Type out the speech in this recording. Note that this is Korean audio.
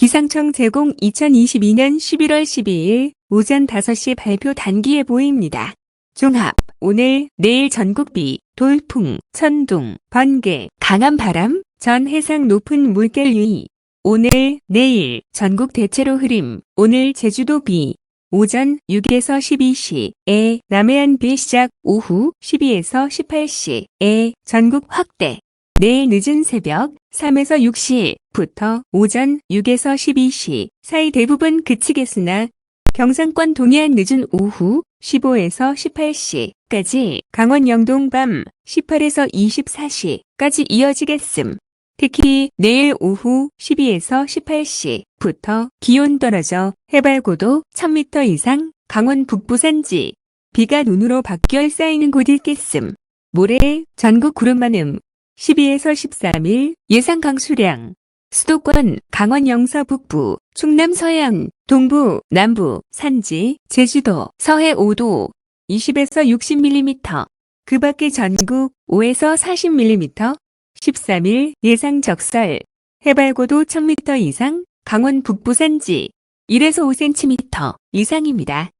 기상청 제공 2022년 11월 12일 오전 5시 발표 단기 예보입니다. 종합, 오늘, 내일 전국 비, 돌풍, 천둥, 번개, 강한 바람, 전 해상 높은 물결 유의. 오늘, 내일, 전국 대체로 흐림, 오늘 제주도 비, 오전 6에서 12시에 남해안 비 시작 오후 12에서 18시에 전국 확대. 내일 늦은 새벽 3에서 6시부터 오전 6에서 12시 사이 대부분 그치겠으나 경상권 동해안 늦은 오후 15에서 18시까지 강원 영동 밤 18에서 24시까지 이어지겠음. 특히 내일 오후 12에서 18시부터 기온 떨어져 해발 고도 1000m 이상 강원 북부 산지 비가 눈으로 바뀌어 쌓이는 곳이 있겠음. 모레 전국 구름 많음 12에서 13일 예상 강수량 수도권 강원 영서 북부 충남 서해안 동부 남부 산지 제주도 서해 5도 20에서 60mm 그 밖에 전국 5에서 40mm 13일 예상 적설 해발 고도 1000m 이상 강원 북부 산지 1에서 5cm 이상입니다.